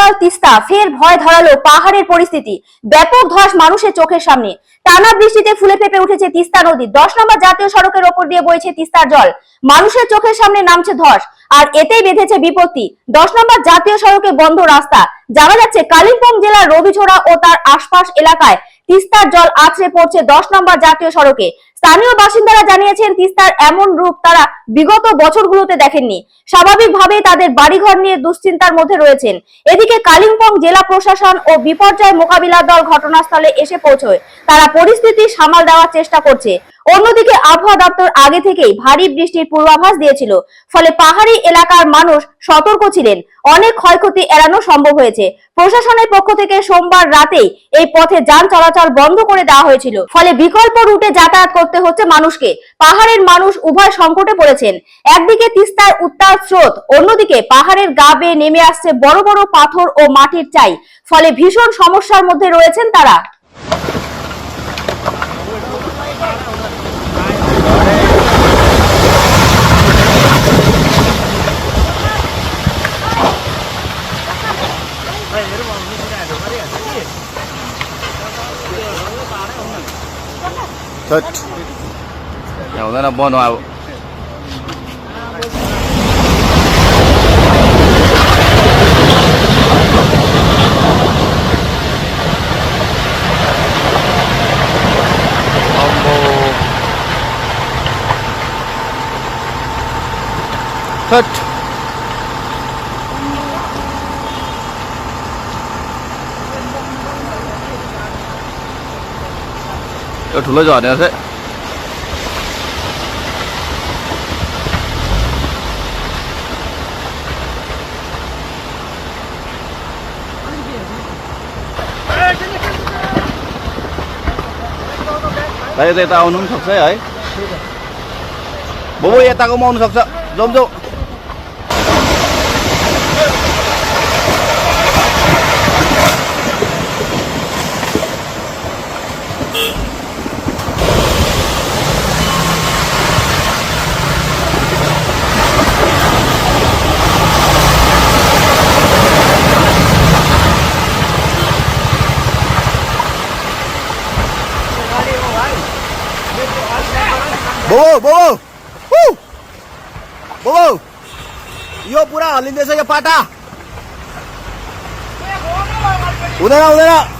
উত্তাল তিস্তা, ফের ভয় ধরালো পাহাড়ের পরিস্থিতি। ব্যাপক ধস মানুষের চোখের সামনে। টানা বৃষ্টিতে ফুলে ফেপে উঠেছে তিস্তা নদী। দশ নম্বর জাতীয় সড়কের ওপর দিয়ে বইছে তিস্তার জল। মানুষের চোখের সামনে নামছে ধস, আর এতেই বেঁধেছে বিপত্তি। দশ নম্বর জাতীয় সড়কে বন্ধ রাস্তা। জানা যাচ্ছে, কালিম্পং জেলার রবিঝোড়া ও তার আশপাশ এলাকায় তিস্তার জল আছড়ে পড়ছে দশ নম্বর জাতীয় সড়কে। স্থানীয় বাসিন্দারা জানিয়েছেন, তিস্তার এমন রূপ তারা বিগত বছরগুলোতে দেখেননি। স্বাভাবিকভাবেই তাদের বাড়িঘর নিয়ে দুশ্চিন্তার মধ্যে রয়েছেন। এদিকে কালিম্পং জেলা প্রশাসন ও বিপর্যয় মোকাবিলা দল ঘটনাস্থলে এসে পৌঁছয়। তারা পরিস্থিতি সামাল দেওয়ার চেষ্টা করছে। অন্যদিকে আবহাওয়া দপ্তর আগে থেকেই ভারী বৃষ্টির পূর্বাভাস দিয়েছিল। ফলে পাহাড়ি এলাকার মানুষ সতর্ক ছিলেন। অনেক ক্ষয়ক্ষতি এড়ানো সম্ভব হয়েছে। প্রশাসনের পক্ষ থেকে সোমবার রাতেই এই পথে যান চলাচল বন্ধ করে দেওয়া হয়েছিল। ফলে বিকল্প রুটে যাতায়াত করতে হচ্ছে মানুষকে। পাহাড়ের মানুষ উভয় সংকটে পড়েছেন। একদিকে তিস্তার উত্তাল স্রোত, অন্যদিকে পাহাড়ের গা নেমে আসছে বড় বড় পাথর ও মাটির চাই। ফলে ভীষণ সমস্যার মধ্যে রয়েছেন তারা। cut. Yeah, we're gonna burn out. Cut. 이거 둘러줘 안 해야 돼? đây đây tao nung thật đấy ấy bố bố tao có món thật sợ giống giống બહુ બહુ બહુ યો પૂરા હલીને દેસો પાટા ઉધરા ઉધરા